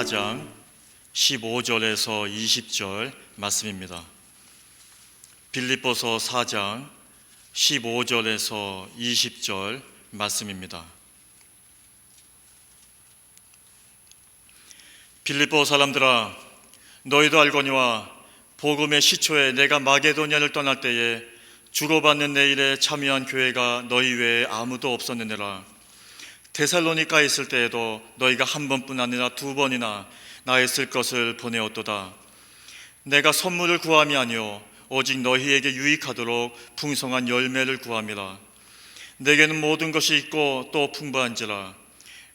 4장 15절에서 20절 말씀입니다. 빌립보서 4장 15절에서 20절 말씀입니다. 빌립보 사람들아 너희도 알거니와 복음의 시초에 내가 마게도냐를 떠날 때에 주고받는 내 일에 참여한 교회가 너희 외에 아무도 없었느니라 데살로니가에 있을 때에도 너희가 한 번뿐 아니라 두 번이나 나의 쓸 것을 보내었도다. 내가 선물을 구함이 아니요 오직 너희에게 유익하도록 풍성한 열매를 구함이라. 내게는 모든 것이 있고 또 풍부한지라.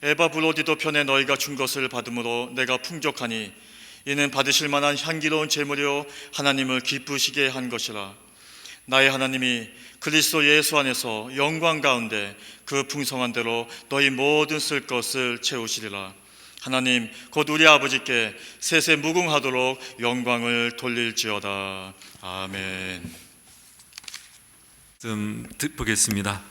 에바 브로디도 편에 너희가 준 것을 받음으로 내가 풍족하니 이는 받으실 만한 향기로운 제물이요 하나님을 기쁘시게 한 것이라 나의 하나님이 그리스도 예수 안에서 영광 가운데 그 풍성한 대로 너희 모든 쓸 것을 채우시리라 하나님 곧 우리 아버지께 세세 무궁하도록 영광을 돌릴지어다 아멘 좀 듣- 보겠습니다.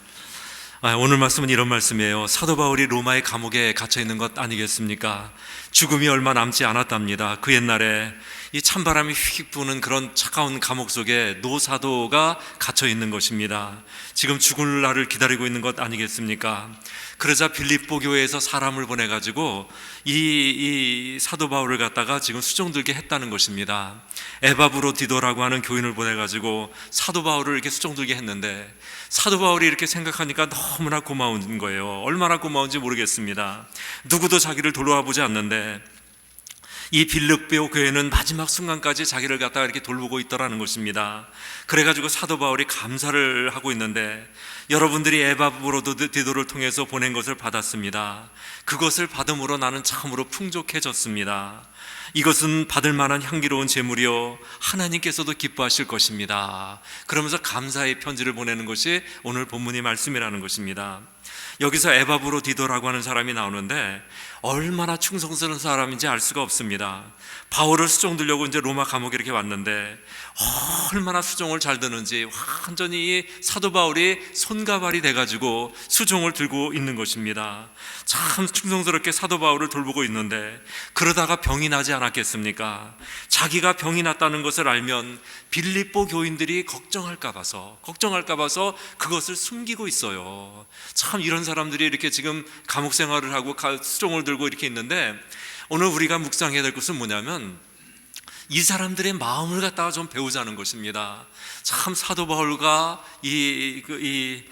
아, 오늘 말씀은 이런 말씀이에요. 사도 바울이 로마의 감옥에 갇혀 있는 것 아니겠습니까? 죽음이 얼마 남지 않았답니다. 그 옛날에 이 찬바람이 휙 부는 그런 차가운 감옥 속에 노사도가 갇혀 있는 것입니다. 지금 죽을 날을 기다리고 있는 것 아니겠습니까? 그러자 빌립보 교회에서 사람을 보내 가지고 이, 이 사도 바울을 갖다가 지금 수종 들게 했다는 것입니다. 에바브로 디도라고 하는 교인을 보내 가지고 사도 바울을 이렇게 수종 들게 했는데 사도 바울이 이렇게 생각하니까 너무나 고마운 거예요. 얼마나 고마운지 모르겠습니다. 누구도 자기를 돌아와 보지 않는데 이 빌립보 교회는 마지막 순간까지 자기를 갖다가 이렇게 돌보고 있더라는 것입니다. 그래가지고 사도 바울이 감사를 하고 있는데 여러분들이 에바브로 디도를 통해서 보낸 것을 받았습니다. 그것을 받음으로 나는 참으로 풍족해졌습니다. 이것은 받을 만한 향기로운 제물이요 하나님께서도 기뻐하실 것입니다. 그러면서 감사의 편지를 보내는 것이 오늘 본문의 말씀이라는 것입니다. 여기서 에바브로 디도라고 하는 사람이 나오는데 얼마나 충성스러운 사람인지 알 수가 없습니다. 바울을 수종 들려고 이제 로마 감옥에 이렇게 왔는데 얼마나 수종을 잘 드는지 완전히 이 사도 바울이 손가발이 돼가지고 수종을 들고 있는 것입니다. 참 충성스럽게 사도 바울을 돌보고 있는데 그러다가 병이 나지 않았겠습니까? 자기가 병이 났다는 것을 알면 빌립보 교인들이 걱정할까 봐서 걱정할까 봐서 그것을 숨기고 있어요. 참 이런 사람들이 이렇게 지금 감옥 생활을 하고 가- 수종을 들고 이렇게 있는데 오늘 우리가 묵상해야 될 것은 뭐냐면 이 사람들의 마음을 갖다가 좀 배우자는 것입니다. 참 사도 바울과 이, 그, 이,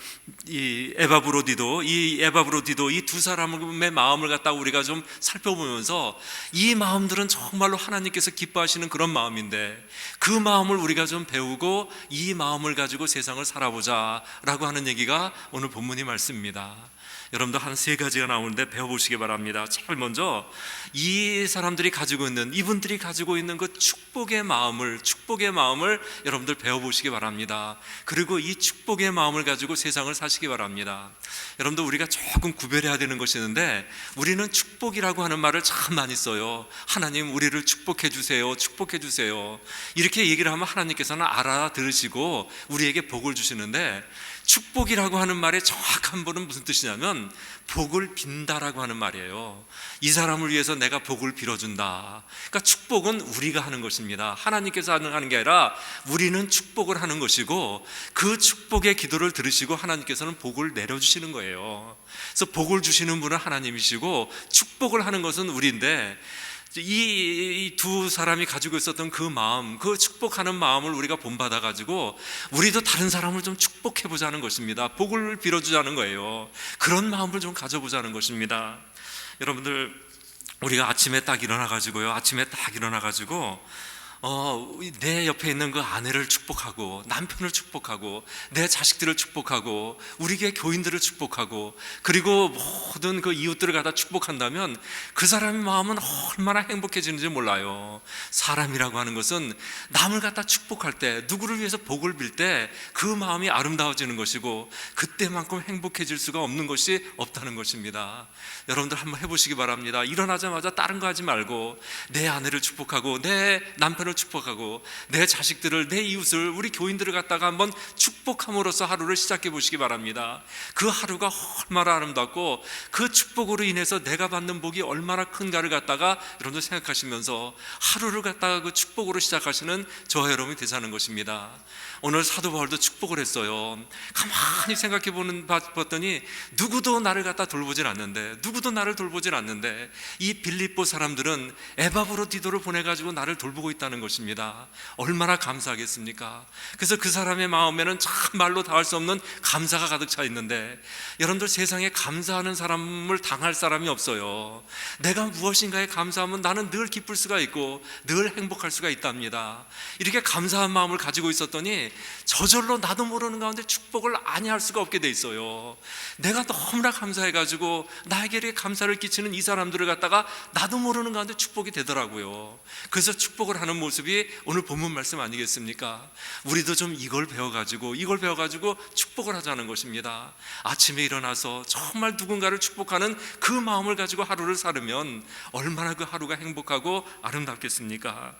이 에바브로디도, 이 에바브로디도 이 두 사람의 마음을 갖다가 우리가 좀 살펴보면서 이 마음들은 정말로 하나님께서 기뻐하시는 그런 마음인데 그 마음을 우리가 좀 배우고 이 마음을 가지고 세상을 살아보자라고 하는 얘기가 오늘 본문의 말씀입니다. 여러분도 한 세 가지가 나오는데 배워보시기 바랍니다. 제일 먼저 이 사람들이 가지고 있는 이분들이 가지고 있는 그 축복의 마음을 축복의 마음을 여러분들 배워보시기 바랍니다. 그리고 이 축복의 마음을 가지고 세상을 사시기 바랍니다. 여러분들 우리가 조금 구별해야 되는 것이 있는데 우리는 축복이라고 하는 말을 참 많이 써요. 하나님 우리를 축복해 주세요. 축복해 주세요. 이렇게 얘기를 하면 하나님께서는 알아들으시고 우리에게 복을 주시는데 축복이라고 하는 말의 정확한 번은 무슨 뜻이냐면 복을 빈다라고 하는 말이에요. 이 사람을 위해서 내가 복을 빌어준다. 그러니까 축복은 우리가 하는 것입니다. 하나님께서 하는 게 아니라 우리는 축복을 하는 것이고 그 축복의 기도를 들으시고 하나님께서는 복을 내려주시는 거예요. 그래서 복을 주시는 분은 하나님이시고 축복을 하는 것은 우리인데 이두 사람이 가지고 있었던 그 마음, 그 축복하는 마음을 우리가 본받아 가지고 우리도 다른 사람을 좀 축복해 보자는 것입니다. 복을 빌어 주자는 거예요. 그런 마음을 좀 가져 보자는 것입니다. 여러분들 우리가 아침에 딱 일어나 가지고요. 아침에 딱 일어나 가지고 어, 내 옆에 있는 그 아내를 축복하고 남편을 축복하고 내 자식들을 축복하고 우리 교회 교인들을 축복하고 그리고 모든 그 이웃들을 갖다 축복한다면 그 사람의 마음은 얼마나 행복해지는지 몰라요. 사람이라고 하는 것은 남을 갖다 축복할 때 누구를 위해서 복을 빌 때 그 마음이 아름다워지는 것이고 그때만큼 행복해질 수가 없는 것이 없다는 것입니다. 여러분들 한번 해보시기 바랍니다. 일어나자마자 다른 거 하지 말고 내 아내를 축복하고 내 남편을 나를 축복하고 내 자식들을 내 이웃을 우리 교인들을 갖다가 한번 축복함으로써 하루를 시작해 보시기 바랍니다. 그 하루가 얼마나 아름답고 그 축복으로 인해서 내가 받는 복이 얼마나 큰가를 갖다가 여러분들 생각하시면서 하루를 갖다가 그 축복으로 시작하시는 저와 여러분이 되자는 것입니다. 오늘 사도 바울도 축복을 했어요. 가만히 생각해 보는 봤더니 누구도 나를 갖다 돌보질 않는데 누구도 나를 돌보질 않는데 이 빌립보 사람들은 에바브로 디도를 보내 가지고 나를 돌보고 있다는 것입니다. 얼마나 감사하겠습니까? 그래서 그 사람의 마음에는 참 말로 다 할 수 없는 감사가 가득 차 있는데 여러분들 세상에 감사하는 사람을 당할 사람이 없어요. 내가 무엇인가에 감사하면 나는 늘 기쁠 수가 있고 늘 행복할 수가 있답니다. 이렇게 감사한 마음을 가지고 있었더니 저절로 나도 모르는 가운데 축복을 아니할 수가 없게 돼 있어요. 내가 너무나 감사해 가지고 나에게 감사를 끼치는 이 사람들을 갖다가 나도 모르는 가운데 축복이 되더라고요. 그래서 축복을 하는 모습이 오늘 본문 말씀 아니겠습니까? 우리도 좀 이걸 배워 가지고 이걸 배워 가지고 축복을 하자는 것입니다. 아침에 일어나서 정말 누군가를 축복하는 그 마음을 가지고 하루를 살으면 얼마나 그 하루가 행복하고 아름답겠습니까?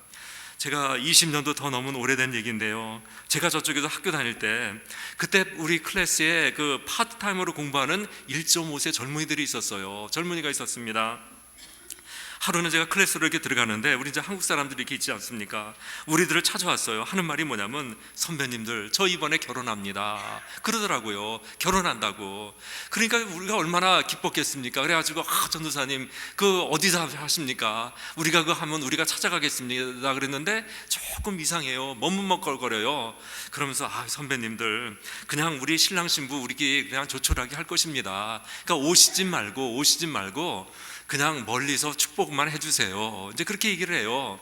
제가 20년도 더 넘은 오래된 얘기인데요. 제가 저쪽에서 학교 다닐 때 그때 우리 클래스에 그 파트타임으로 공부하는 1.5세 젊은이들이 있었어요. 젊은이가 있었습니다. 하루는 제가 클래스로 이렇게 들어가는데 우리 이제 한국 사람들이 이렇게 있지 않습니까? 우리들을 찾아왔어요. 하는 말이 뭐냐면 선배님들 저 이번에 결혼합니다. 그러더라고요. 결혼한다고. 그러니까 우리가 얼마나 기뻤겠습니까? 그래가지고 아 전도사님 그 어디서 하십니까? 우리가 그 하면 우리가 찾아가겠습니다. 그랬는데 조금 이상해요. 머뭇먹걸거려요. 그러면서 아 선배님들 그냥 우리 신랑 신부 우리끼리 그냥 조촐하게 할 것입니다. 그러니까 오시지 말고 오시지 말고 그냥 멀리서 축복만 해주세요. 이제 그렇게 얘기를 해요.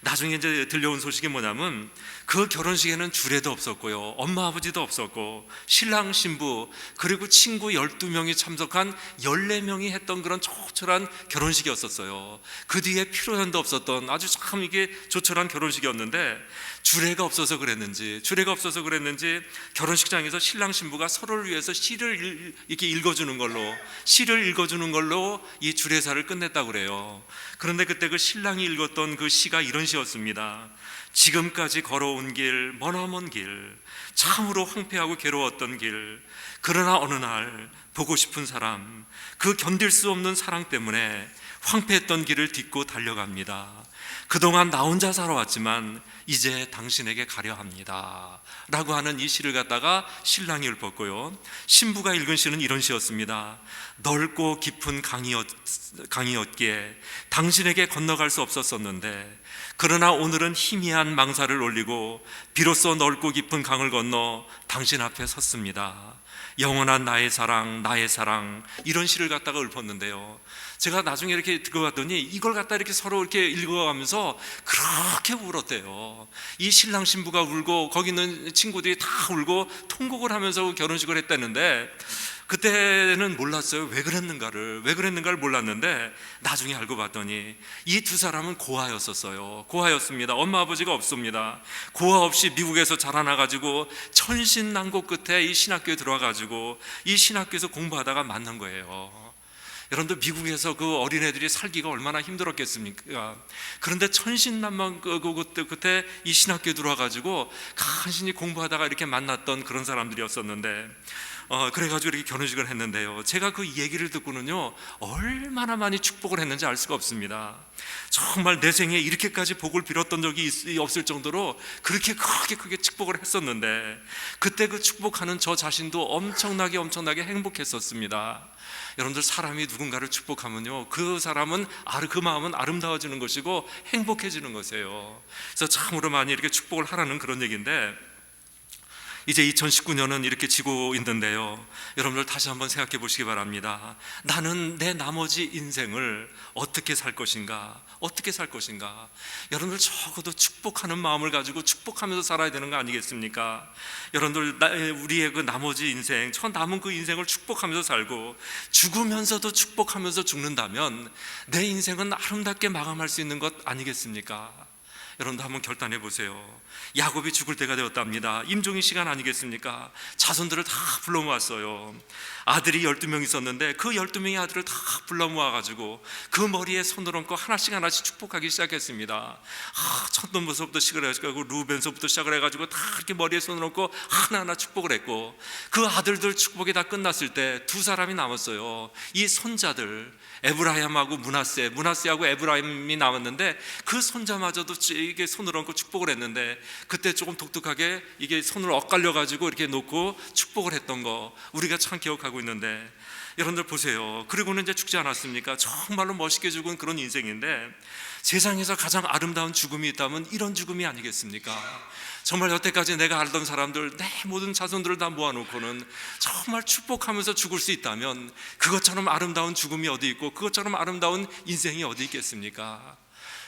나중에 이제 들려온 소식이 뭐냐면 그 결혼식에는 주례도 없었고요. 엄마 아버지도 없었고 신랑 신부 그리고 친구 12명이 참석한 14명이 했던 그런 조촐한 결혼식이었었어요. 그 뒤에 피로연도 없었던 아주 참 이게 조촐한 결혼식이었는데 주례가 없어서 그랬는지 주례가 없어서 그랬는지 결혼식장에서 신랑 신부가 서로를 위해서 시를 읽- 이렇게 읽어 주는 걸로 시를 읽어 주는 걸로 이 주례사를 끝냈다고 그래요. 그런데 그때 그 신랑이 읽었던 그 시가 이런 시였습니다. 지금까지 걸어온 길, 머나먼 길, 참으로 황폐하고 괴로웠던 길, 그러나 어느 날 보고 싶은 사람, 그 견딜 수 없는 사랑 때문에 황폐했던 길을 딛고 달려갑니다. 그동안 나 혼자 살아왔지만 이제 당신에게 가려 합니다. 라고 하는 이 시를 갖다가 신랑이 읊었고요. 신부가 읽은 시는 이런 시였습니다. 넓고 깊은 강이었, 강이었기에 당신에게 건너갈 수 없었었는데 그러나 오늘은 희미한 망사를 올리고 비로소 넓고 깊은 강을 건너 당신 앞에 섰습니다. 영원한 나의 사랑, 나의 사랑 이런 시를 갖다가 읊었는데요. 제가 나중에 이렇게 봤더니 이걸 갖다 이렇게 서로 이렇게 읽어가면서 그렇게 울었대요. 이 신랑 신부가 울고 거기 있는 친구들이 다 울고 통곡을 하면서 결혼식을 했다는데 그때는 몰랐어요. 왜 그랬는가를 왜 그랬는가를 몰랐는데 나중에 알고 봤더니 이 두 사람은 고아였었어요. 고아였습니다. 엄마 아버지가 없습니다. 고아 없이 미국에서 자라나 가지고 천신난고 끝에 이 신학교에 들어와 가지고 이 신학교에서 공부하다가 만난 거예요. 여러분들 미국에서 그 어린애들이 살기가 얼마나 힘들었겠습니까? 그런데 천신난만 그, 그, 그때, 그때 이 신학교에 들어와 가지고 간신히 공부하다가 이렇게 만났던 그런 사람들이었었는데 어, 그래가지고 이렇게 결혼식을 했는데요. 제가 그 얘기를 듣고는요, 얼마나 많이 축복을 했는지 알 수가 없습니다. 정말 내 생에 이렇게까지 복을 빌었던 적이 있, 없을 정도로 그렇게 크게 크게 축복을 했었는데, 그때 그 축복하는 저 자신도 엄청나게 엄청나게 행복했었습니다. 여러분들 사람이 누군가를 축복하면요, 그 사람은 아르 그 마음은 아름다워지는 것이고 행복해지는 것이에요. 그래서 참으로 많이 이렇게 축복을 하라는 그런 얘기인데. 이제 2019년은 이렇게 지고 있는데요. 여러분들 다시 한번 생각해 보시기 바랍니다. 나는 내 나머지 인생을 어떻게 살 것인가? 어떻게 살 것인가? 여러분들 적어도 축복하는 마음을 가지고 축복하면서 살아야 되는 거 아니겠습니까? 여러분들 나- 우리의 그 나머지 인생, 저 남은 그 인생을 축복하면서 살고 죽으면서도 축복하면서 죽는다면 내 인생은 아름답게 마감할 수 있는 것 아니겠습니까? 여러분도 한번 결단해 보세요. 야곱이 죽을 때가 되었답니다. 임종의 시간 아니겠습니까? 자손들을 다 불러 모았어요. 아들이 12명 있었는데 그 12명의 아들을 다 불러 모아 가지고 그 머리에 손을 얹고 하나씩 하나씩 축복하기 시작했습니다. 아, 첫놈부터 시작을 해 가지고 루벤서부터 시작을 해 가지고 다 이렇게 머리에 손을 얹고 하나하나 축복을 했고 그 아들들 축복이 다 끝났을 때 두 사람이 남았어요. 이 손자들 에브라임하고 문하세, 문하세하고 에브라임이 남았는데 그 손자마저도 이게 손을 얹고 축복을 했는데 그때 조금 독특하게 이게 손을 엇갈려 가지고 이렇게 놓고 축복을 했던 거 우리가 참 기억하고 있는데 여러분들 보세요. 그리고는 이제 죽지 않았습니까? 정말로 멋있게 죽은 그런 인생인데 세상에서 가장 아름다운 죽음이 있다면 이런 죽음이 아니겠습니까? 정말 여태까지 내가 알던 사람들 내 모든 자손들을 다 모아놓고는 정말 축복하면서 죽을 수 있다면 그것처럼 아름다운 죽음이 어디 있고 그것처럼 아름다운 인생이 어디 있겠습니까?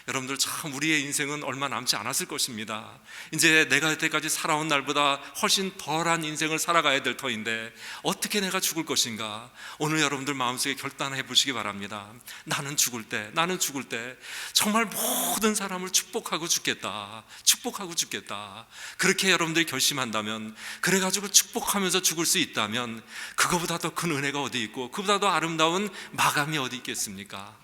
여러분들 참 우리의 인생은 얼마 남지 않았을 것입니다. 이제 내가 여태까지 살아온 날보다 훨씬 덜한 인생을 살아가야 될 터인데 어떻게 내가 죽을 것인가? 오늘 여러분들 마음속에 결단해 보시기 바랍니다. 나는 죽을 때, 나는 죽을 때 정말 모든 사람을 축복하고 죽겠다. 축복하고 죽겠다. 그렇게 여러분들이 결심한다면 그래 가지고 축복하면서 죽을 수 있다면 그거보다 더 큰 은혜가 어디 있고 그보다 더 아름다운 마감이 어디 있겠습니까?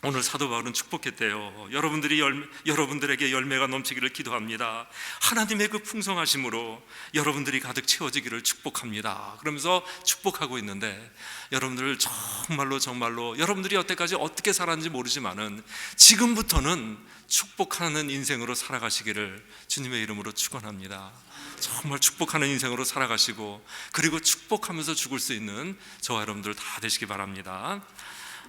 오늘 사도 바울은 축복했대요. 여러분들이 열, 여러분들에게 열매가 넘치기를 기도합니다. 하나님의 그 풍성하심으로 여러분들이 가득 채워지기를 축복합니다. 그러면서 축복하고 있는데 여러분들 정말로 정말로 여러분들이 여태까지 어떻게 살았는지 모르지만은 지금부터는 축복하는 인생으로 살아가시기를 주님의 이름으로 축원합니다. 정말 축복하는 인생으로 살아가시고 그리고 축복하면서 죽을 수 있는 저와 여러분들 다 되시기 바랍니다.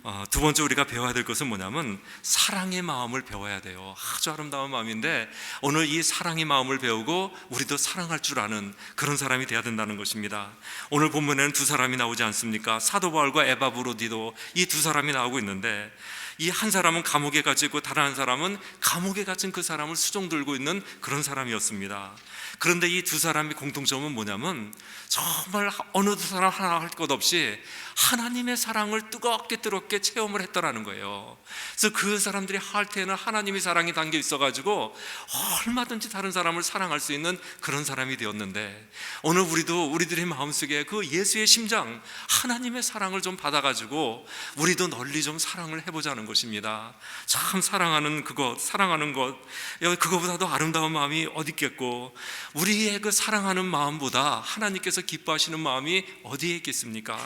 어, 두 번째 우리가 배워야 될 것은 뭐냐면 사랑의 마음을 배워야 돼요. 아주 아름다운 마음인데 오늘 이 사랑의 마음을 배우고 우리도 사랑할 줄 아는 그런 사람이 돼야 된다는 것입니다. 오늘 본문에는 두 사람이 나오지 않습니까? 사도 바울과 에바 브로디도 이 두 사람이 나오고 있는데 이 한 사람은 감옥에 있고 다른 한 사람은 감옥에 갇힌 그 사람을 수종 들고 있는 그런 사람이었습니다. 그런데 이 두 사람의 공통점은 뭐냐면 정말 어느 두 사람 하나 할 것 없이 하나님의 사랑을 뜨겁게 뜨겁게 체험을 했더라는 거예요. 그래서 그 사람들이 할 때는 하나님의 사랑이 담겨 있어가지고 얼마든지 다른 사람을 사랑할 수 있는 그런 사람이 되었는데 오늘 우리도 우리들의 마음속에 그 예수의 심장 하나님의 사랑을 좀 받아가지고 우리도 널리 좀 사랑을 해보자는 것입니다. 참 사랑하는 그것, 사랑하는 것, 그거보다도 아름다운 마음이 어디 있겠고 우리의 그 사랑하는 마음보다 하나님께서 기뻐하시는 마음이 어디에 있겠습니까?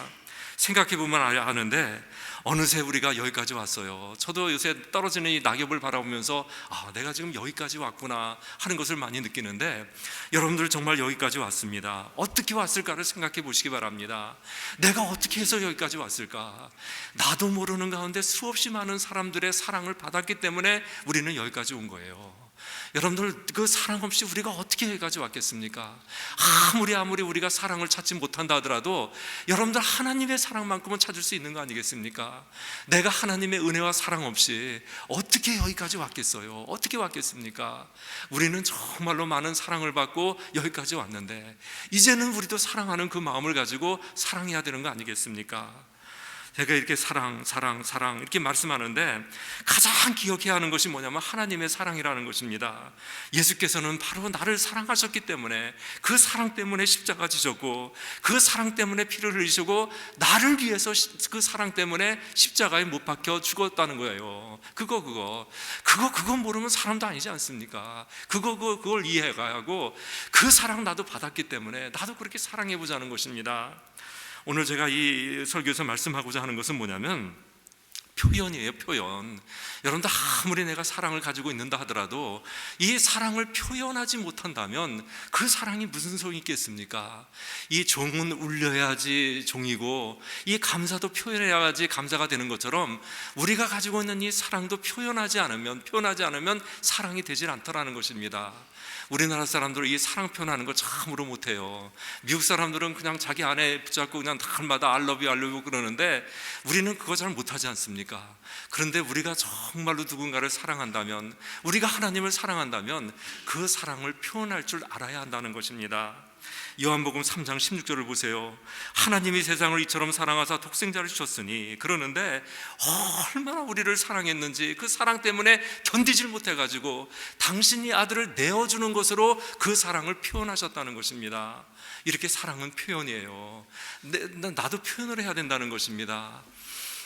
생각해 보면 아는데 어느새 우리가 여기까지 왔어요. 저도 요새 떨어지는 이 낙엽을 바라보면서 아, 내가 지금 여기까지 왔구나 하는 것을 많이 느끼는데 여러분들 정말 여기까지 왔습니다. 어떻게 왔을까를 생각해 보시기 바랍니다. 내가 어떻게 해서 여기까지 왔을까? 나도 모르는 가운데 수없이 많은 사람들의 사랑을 받았기 때문에 우리는 여기까지 온 거예요. 여러분들 그 사랑 없이 우리가 어떻게 여기까지 왔겠습니까? 아무리 아무리 우리가 사랑을 찾지 못한다 하더라도 여러분들 하나님의 사랑만큼은 찾을 수 있는 거 아니겠습니까? 내가 하나님의 은혜와 사랑 없이 어떻게 여기까지 왔겠어요? 어떻게 왔겠습니까? 우리는 정말로 많은 사랑을 받고 여기까지 왔는데 이제는 우리도 사랑하는 그 마음을 가지고 사랑해야 되는 거 아니겠습니까? 제가 이렇게 사랑, 사랑, 사랑 이렇게 말씀하는데 가장 기억해야 하는 것이 뭐냐면 하나님의 사랑이라는 것입니다. 예수께서는 바로 나를 사랑하셨기 때문에 그 사랑 때문에 십자가 지셨고 그 사랑 때문에 피를 흘리시고 나를 위해서 그 사랑 때문에 십자가에 못 박혀 죽었다는 거예요. 그거 그거 그거 그거 모르면 사람도 아니지 않습니까? 그거 그거 그걸 이해하고 그 사랑 나도 받았기 때문에 나도 그렇게 사랑해 보자는 것입니다. 오늘 제가 이 설교에서 말씀하고자 하는 것은 뭐냐면 표현이에요, 표현. 여러분들 아무리 내가 사랑을 가지고 있는다 하더라도 이 사랑을 표현하지 못한다면 그 사랑이 무슨 소용이 있겠습니까? 이 종은 울려야지 종이고 이 감사도 표현해야지 감사가 되는 것처럼 우리가 가지고 있는 이 사랑도 표현하지 않으면 표현하지 않으면 사랑이 되질 않더라는 것입니다. 우리나라 사람들은 이 사랑 표현하는 걸 참으로 못해요. 미국 사람들은 그냥 자기 아내 붙잡고 그냥 날마다 알러뷰 알러뷰 그러는데 우리는 그거 잘 못하지 않습니까? 그런데 우리가 정말로 누군가를 사랑한다면 우리가 하나님을 사랑한다면 그 사랑을 표현할 줄 알아야 한다는 것입니다. 요한복음 3장 16절을 보세요. 하나님이 세상을 이처럼 사랑하사 독생자를 주셨으니 그러는데 얼마나 우리를 사랑했는지 그 사랑 때문에 견디질 못해 가지고 당신이 아들을 내어 주는 것으로 그 사랑을 표현하셨다는 것입니다. 이렇게 사랑은 표현이에요. 나도 표현을 해야 된다는 것입니다.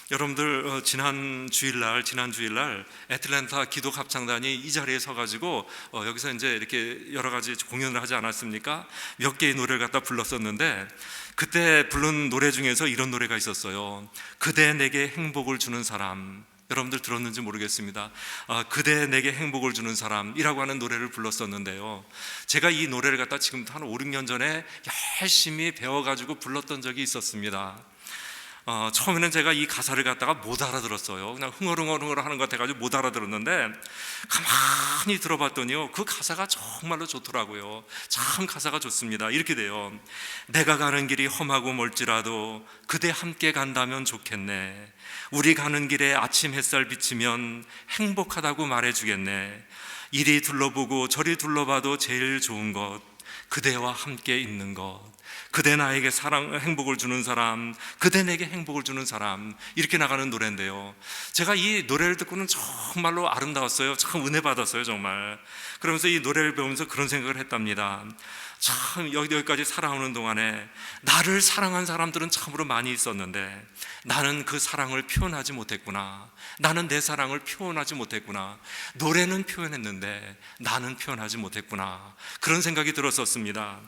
여러분들 어, 지난 주일날 지난 주일날 애틀랜타 기도 합창단이 이 자리에 서가지고 어, 여기서 이제 이렇게 여러 가지 공연을 하지 않았습니까? 몇 개의 노래를 갖다 불렀었는데 그때 부른 노래 중에서 이런 노래가 있었어요. 그대 내게 행복을 주는 사람. 여러분들 들었는지 모르겠습니다. 아, 그대 내게 행복을 주는 사람이라고 하는 노래를 불렀었는데요. 제가 이 노래를 갖다 지금부터 한 5, 6년 전에 열심히 배워가지고 불렀던 적이 있었습니다. 어, 처음에는 제가 이 가사를 갖다가 못 알아들었어요. 그냥 흥얼흥얼흥얼 하는 것 같아가지고 못 알아들었는데 가만히 들어봤더니요. 그 가사가 정말로 좋더라고요. 참 가사가 좋습니다. 이렇게 돼요. 내가 가는 길이 험하고 멀지라도 그대 함께 간다면 좋겠네. 우리 가는 길에 아침 햇살 비치면 행복하다고 말해주겠네. 이리 둘러보고 저리 둘러봐도 제일 좋은 것. 그대와 함께 있는 것. 그대 나에게 사랑, 행복을 주는 사람, 그대 내게 행복을 주는 사람, 이렇게 나가는 노래인데요. 제가 이 노래를 듣고는 정말로 아름다웠어요. 참 은혜 받았어요, 정말. 그러면서 이 노래를 배우면서 그런 생각을 했답니다. 참, 여기, 여기까지 살아오는 동안에 나를 사랑한 사람들은 참으로 많이 있었는데 나는 그 사랑을 표현하지 못했구나. 나는 내 사랑을 표현하지 못했구나. 노래는 표현했는데 나는 표현하지 못했구나. 그런 생각이 들었었습니다.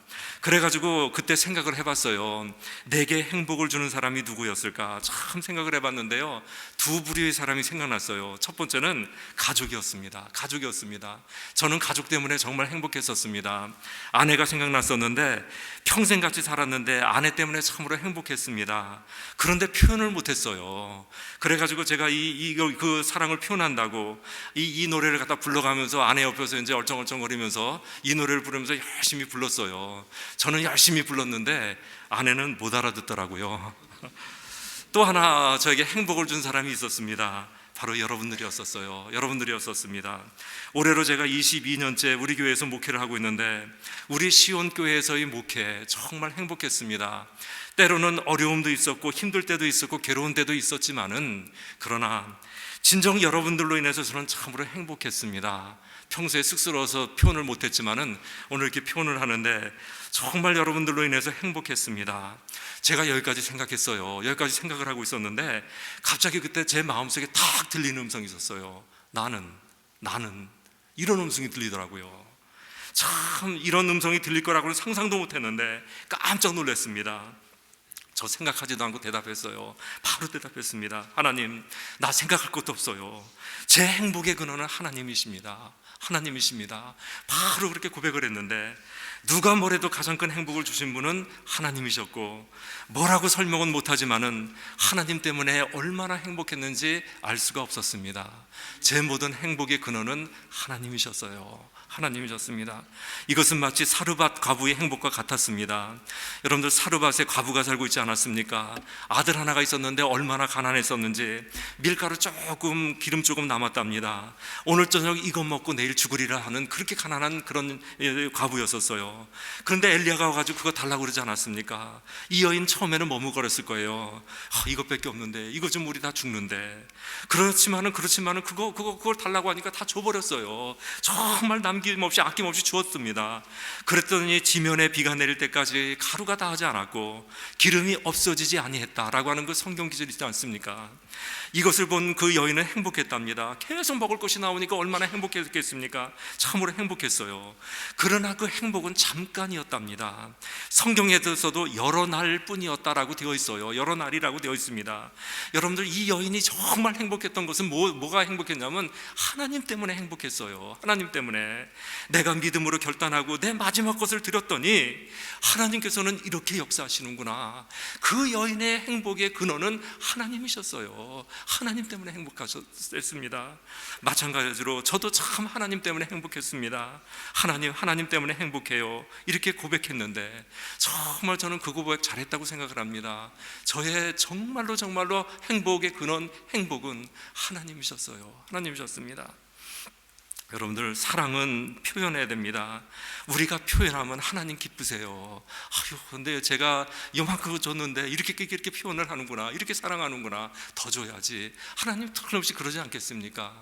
그래가지고 그때 생각을 해봤어요. 내게 행복을 주는 사람이 누구였을까? 참 생각을 해봤는데요. 두 부류의 사람이 생각났어요. 첫 번째는 가족이었습니다. 가족이었습니다. 저는 가족 때문에 정말 행복했었습니다. 아내가 생 각났었는데 평생 같이 살았는데 아내 때문에 참으로 행복했습니다. 그런데 표현을 못했어요. 그래가지고 제가 이, 이거 그 사랑을 표현한다고 이, 이 노래를 갖다 불러가면서 아내 옆에서 이제 얼쩡얼쩡거리면서 이 노래를 부르면서 열심히 불렀어요. 저는 열심히 불렀는데 아내는 못 알아듣더라고요. 또 하나 저에게 행복을 준 사람이 있었습니다. 바로 여러분들이었었어요. 여러분들이었었습니다. 올해로 제가 22년째 우리 교회에서 목회를 하고 있는데 우리 시온 교회에서의 목회 정말 행복했습니다. 때로는 어려움도 있었고 힘들 때도 있었고 괴로운 때도 있었지만은 그러나 진정 여러분들로 인해서 저는 참으로 행복했습니다. 평소에 쑥스러워서 표현을 못했지만은 오늘 이렇게 표현을 하는데 정말 여러분들로 인해서 행복했습니다. 제가 여기까지 생각했어요. 여기까지 생각을 하고 있었는데 갑자기 그때 제 마음속에 탁 들리는 음성이 있었어요. 나는 나는 이런 음성이 들리더라고요. 참 이런 음성이 들릴 거라고는 상상도 못 했는데 깜짝 놀랐습니다. 저 생각하지도 않고 대답했어요. 바로 대답했습니다. 하나님, 나 생각할 것도 없어요. 제 행복의 근원은 하나님이십니다. 하나님이십니다. 바로 그렇게 고백을 했는데 누가 뭐래도 가장 큰 행복을 주신 분은 하나님이셨고 뭐라고 설명은 못하지만은 하나님 때문에 얼마나 행복했는지 알 수가 없었습니다. 제 모든 행복의 근원은 하나님이셨어요. 하나님이셨습니다. 이것은 마치 사르밧 과부의 행복과 같았습니다. 여러분들 사르밧에 과부가 살고 있지 않았습니까? 아들 하나가 있었는데 얼마나 가난했었는지 밀가루 조금 기름 조금 남았답니다. 오늘 저녁 이것 먹고 내일 죽으리라 하는 그렇게 가난한 그런 예, 과부였었어요. 그런데 엘리야가 와가지고 그거 달라고 그러지 않았습니까? 이 여인 처음에는 머뭇거렸을 거예요. 아, 이것밖에 없는데 이거 좀 우리 다 죽는데 그렇지만은 그렇지만은 그거 그거 그걸 달라고 하니까 다 줘버렸어요. 정말 남 김없이 아낌없이 주었습니다. 그랬더니 지면에 비가 내릴 때까지 가루가 다 하지 않았고 기름이 없어지지 아니했다라고 하는 그 성경 기절이 있지 않습니까? 이것을 본 그 여인은 행복했답니다. 계속 먹을 것이 나오니까 얼마나 행복했겠습니까? 참으로 행복했어요. 그러나 그 행복은 잠깐이었답니다. 성경에서도 여러 날 뿐이었다라고 되어 있어요. 여러 날이라고 되어 있습니다. 여러분들 이 여인이 정말 행복했던 것은 뭐, 뭐가 행복했냐면 하나님 때문에 행복했어요. 하나님 때문에 내가 믿음으로 결단하고 내 마지막 것을 드렸더니 하나님께서는 이렇게 역사하시는구나. 그 여인의 행복의 근원은 하나님이셨어요. 하나님 때문에 행복하셨습니다. 마찬가지로 저도 참 하나님 때문에 행복했습니다. 하나님, 하나님 때문에 행복해요. 이렇게 고백했는데 정말 저는 그 고백 잘했다고 생각을 합니다. 저의 정말로 정말로 행복의 근원, 행복은 하나님이셨어요. 하나님이셨습니다. 여러분들 사랑은 표현해야 됩니다. 우리가 표현하면 하나님 기쁘세요. 아유, 근데 제가 이만큼 줬는데 이렇게 이렇게 표현을 하는구나, 이렇게 사랑하는구나, 더 줘야지. 하나님 틀림없이 그러지 않겠습니까?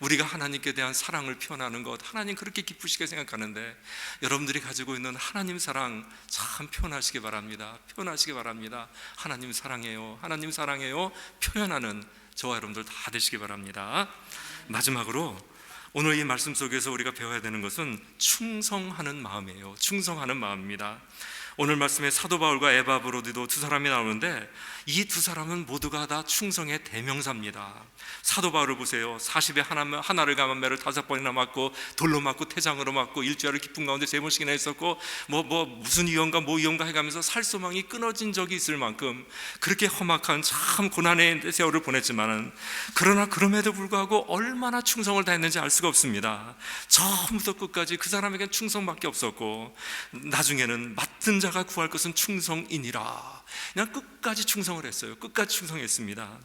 우리가 하나님께 대한 사랑을 표현하는 것, 하나님 그렇게 기쁘시게 생각하는데 여러분들이 가지고 있는 하나님 사랑 참 표현하시기 바랍니다. 표현하시기 바랍니다. 하나님 사랑해요, 하나님 사랑해요. 표현하는 저와 여러분들 다 되시기 바랍니다. 마지막으로 오늘 이 말씀 속에서 우리가 배워야 되는 것은 충성하는 마음이에요. 충성하는 마음입니다. 오늘 말씀에 사도 바울과 에바 브로디도 두 사람이 나오는데 이 두 사람은 모두가 다 충성의 대명사입니다. 사도 바울을 보세요. 40에 하나, 하나를 감은 매를 다섯 번이나 맞고 돌로 맞고 태장으로 맞고 일주일을 기쁜 가운데 세 번씩이나 했었고 뭐뭐 무슨 이유인가 뭐 이유인가 해가면서 살 소망이 끊어진 적이 있을 만큼 그렇게 험악한 참 고난의 세월을 보냈지만은 그러나 그럼에도 불구하고 얼마나 충성을 다했는지 알 수가 없습니다. 처음부터 끝까지 그 사람에겐 충성밖에 없었고 나중에는 맡은 자가 구할 것은 충성이니라. 그냥 끝까지 충성을 했어요. 끝까지 충성했습니다.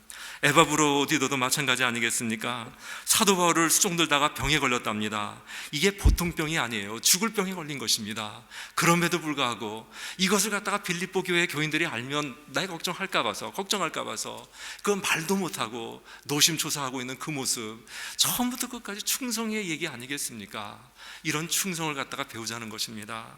에바브로디도도 마찬가지 아니겠습니까? 사도 바울을 수종 들다가 병에 걸렸답니다. 이게 보통 병이 아니에요. 죽을 병에 걸린 것입니다. 그럼에도 불구하고 이것을 갖다가 빌립보 교회 교인들이 알면 나의 걱정할까 봐서 걱정할까 봐서 그 말도 못하고 노심초사하고 있는 그 모습 처음부터 끝까지 충성의 얘기 아니겠습니까? 이런 충성을 갖다가 배우자는 것입니다.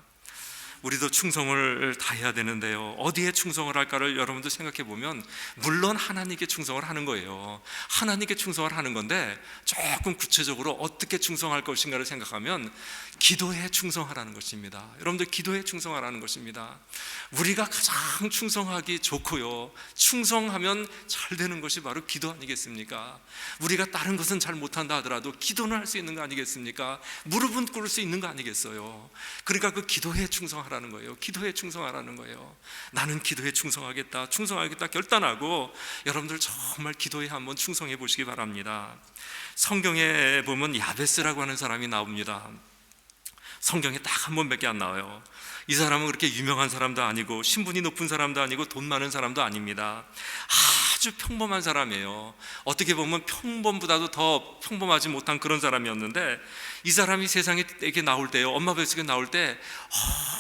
우리도 충성을 다해야 되는데요. 어디에 충성을 할까를 여러분도 생각해 보면 물론 하나님께 충성을 하는 거예요. 하나님께 충성을 하는 건데 조금 구체적으로 어떻게 충성할 것인가를 생각하면 기도에 충성하라는 것입니다. 여러분들 기도에 충성하라는 것입니다. 우리가 가장 충성하기 좋고요. 충성하면 잘 되는 것이 바로 기도 아니겠습니까? 우리가 다른 것은 잘 못한다 하더라도 기도는 할 수 있는 거 아니겠습니까? 무릎은 꿇을 수 있는 거 아니겠어요? 그러니까 그 기도에 충성하 라는 거예요. 기도에 충성하라는 거예요. 나는 기도에 충성하겠다. 충성하겠다 결단하고 여러분들 정말 기도에 한번 충성해 보시기 바랍니다. 성경에 보면 야베스라고 하는 사람이 나옵니다. 성경에 딱 한 번밖에 안 나와요. 이 사람은 그렇게 유명한 사람도 아니고 신분이 높은 사람도 아니고 돈 많은 사람도 아닙니다. 아주 평범한 사람이에요. 어떻게 보면 평범보다도 더 평범하지 못한 그런 사람이었는데 이 사람이 세상에 나올 때요. 엄마 뱃속에 나올 때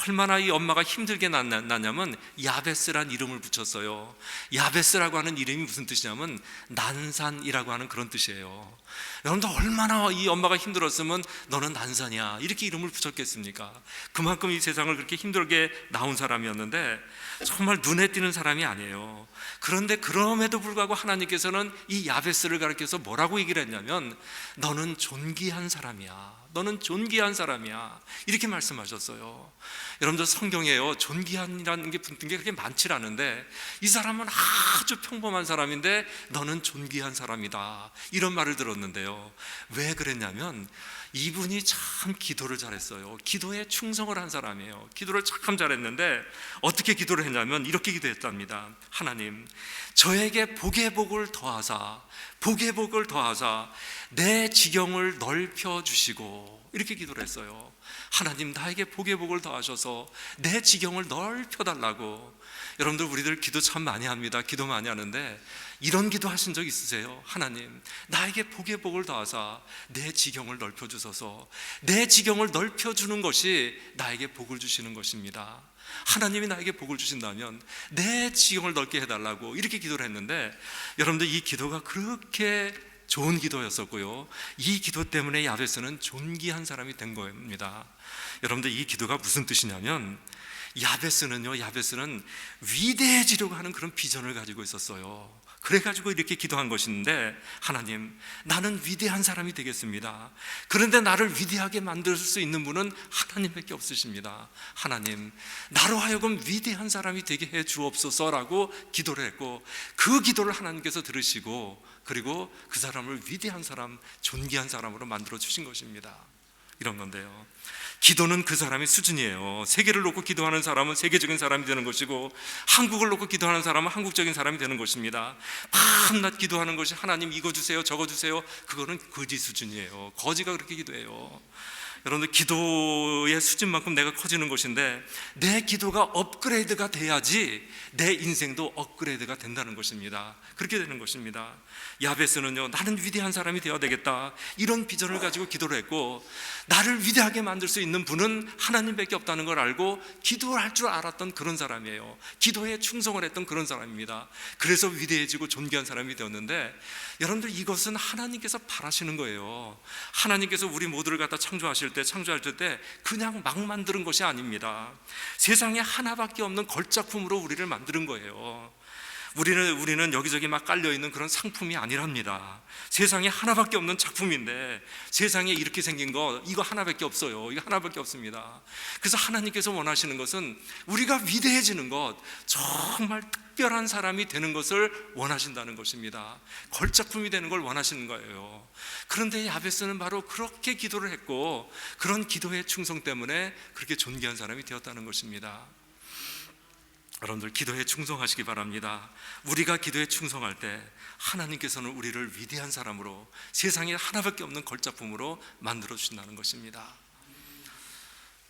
얼마나 이 엄마가 힘들게 낳- 낳냐면 야베스란 이름을 붙였어요. 야베스라고 하는 이름이 무슨 뜻이냐면 난산이라고 하는 그런 뜻이에요. 여러분들 얼마나 이 엄마가 힘들었으면 너는 난산이야 이렇게 이름을 붙였겠습니까? 그만큼 이 세상을 그렇게 힘들게 나온 사람이었는데 정말 눈에 띄는 사람이 아니에요. 그런데 그럼에도 불구하고 하나님께서는 이 야베스를 가르쳐서 뭐라고 얘기를 했냐면 너는 존귀한 사람이야. 너는 존귀한 사람이야. 이렇게 말씀하셨어요. 여러분들 성경에요. 존귀한이라는 게 붙은 게 그렇게 많지 않은데 이 사람은 아주 평범한 사람인데 너는 존귀한 사람이다. 이런 말을 들었는데요. 왜 그랬냐면 이분이 참 기도를 잘했어요. 기도에 충성을 한 사람이에요. 기도를 참 잘했는데 어떻게 기도를 했냐면 이렇게 기도했답니다. 하나님, 저에게 복의 복을 더하사, 복의 복을 더하사 내 지경을 넓혀 주시고 이렇게 기도를 했어요. 하나님 나에게 복의 복을 더하셔서 내 지경을 넓혀 달라고. 여러분들 우리들 기도 참 많이 합니다. 기도 많이 하는데 이런 기도 하신 적 있으세요? 하나님, 나에게 복의 복을 더하사 내 지경을 넓혀 주소서. 내 지경을 넓혀 주는 것이 나에게 복을 주시는 것입니다. 하나님이 나에게 복을 주신다면 내 지경을 넓게 해달라고 이렇게 기도를 했는데 여러분들 이 기도가 그렇게 좋은 기도였었고요. 이 기도 때문에 야베스는 존귀한 사람이 된 겁니다. 여러분들 이 기도가 무슨 뜻이냐면 야베스는요, 야베스는 위대해지려고 하는 그런 비전을 가지고 있었어요. 그래가지고 이렇게 기도한 것인데, 하나님, 나는 위대한 사람이 되겠습니다. 그런데 나를 위대하게 만들 수 있는 분은 하나님밖에 없으십니다. 하나님, 나로 하여금 위대한 사람이 되게 해 주옵소서라고 기도를 했고, 그 기도를 하나님께서 들으시고, 그리고 그 사람을 위대한 사람, 존귀한 사람으로 만들어 주신 것입니다. 이런 건데요. 기도는 그 사람의 수준이에요. 세계를 놓고 기도하는 사람은 세계적인 사람이 되는 것이고 한국을 놓고 기도하는 사람은 한국적인 사람이 되는 것입니다. 밤낮 기도하는 것이 하나님 이거 주세요, 저거 주세요. 그거는 거지 수준이에요. 거지가 그렇게 기도해요. 여러분들 기도의 수준만큼 내가 커지는 것인데 내 기도가 업그레이드가 돼야지 내 인생도 업그레이드가 된다는 것입니다. 그렇게 되는 것입니다. 야베스는요, 나는 위대한 사람이 되어야 되겠다. 이런 비전을 가지고 기도를 했고, 나를 위대하게 만들 수 있는 분은 하나님밖에 없다는 걸 알고 기도를 할 줄 알았던 그런 사람이에요. 기도에 충성을 했던 그런 사람입니다. 그래서 위대해지고 존귀한 사람이 되었는데, 여러분들 이것은 하나님께서 바라시는 거예요. 하나님께서 우리 모두를 갖다 창조하실 때, 창조할 때 그냥 막 만드는 것이 아닙니다. 세상에 하나밖에 없는 걸작품으로 우리를 만드는 거예요. 우리는 우리는 여기저기 막 깔려 있는 그런 상품이 아니랍니다. 세상에 하나밖에 없는 작품인데 세상에 이렇게 생긴 거 이거 하나밖에 없어요. 이거 하나밖에 없습니다. 그래서 하나님께서 원하시는 것은 우리가 위대해지는 것, 정말 특별한 사람이 되는 것을 원하신다는 것입니다. 걸작품이 되는 걸 원하시는 거예요. 그런데 야베스는 바로 그렇게 기도를 했고 그런 기도의 충성 때문에 그렇게 존귀한 사람이 되었다는 것입니다. 여러분들 기도에 충성하시기 바랍니다. 우리가 기도에 충성할 때 하나님께서는 우리를 위대한 사람으로 세상에 하나밖에 없는 걸작품으로 만들어 주신다는 것입니다.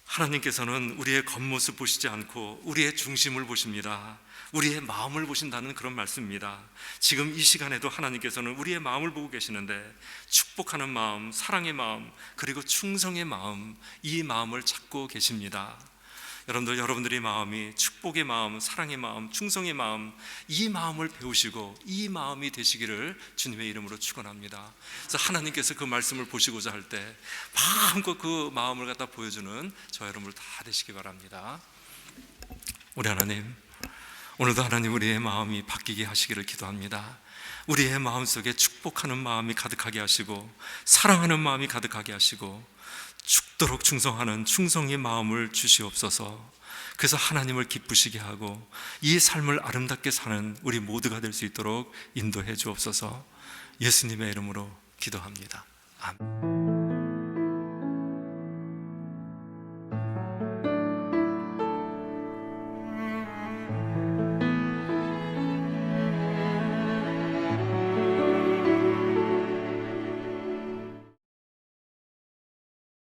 하나님께서는 우리의 겉모습 보시지 않고 우리의 중심을 보십니다. 우리의 마음을 보신다는 그런 말씀입니다. 지금 이 시간에도 하나님께서는 우리의 마음을 보고 계시는데 축복하는 마음, 사랑의 마음, 그리고 충성의 마음, 이 마음을 찾고 계십니다. 여러분들 여러분들의 마음이 축복의 마음, 사랑의 마음, 충성의 마음 이 마음을 배우시고 이 마음이 되시기를 주님의 이름으로 축원합니다. 그래서 하나님께서 그 말씀을 보시고자 할 때 마음껏 그 마음을 갖다 보여주는 저 여러분들 다 되시기 바랍니다. 우리 하나님 오늘도 하나님 우리의 마음이 바뀌게 하시기를 기도합니다. 우리의 마음 속에 축복하는 마음이 가득하게 하시고 사랑하는 마음이 가득하게 하시고 죽도록 충성하는 충성의 마음을 주시옵소서. 그래서 하나님을 기쁘시게 하고 이 삶을 아름답게 사는 우리 모두가 될 수 있도록 인도해 주옵소서. 예수님의 이름으로 기도합니다. 아멘.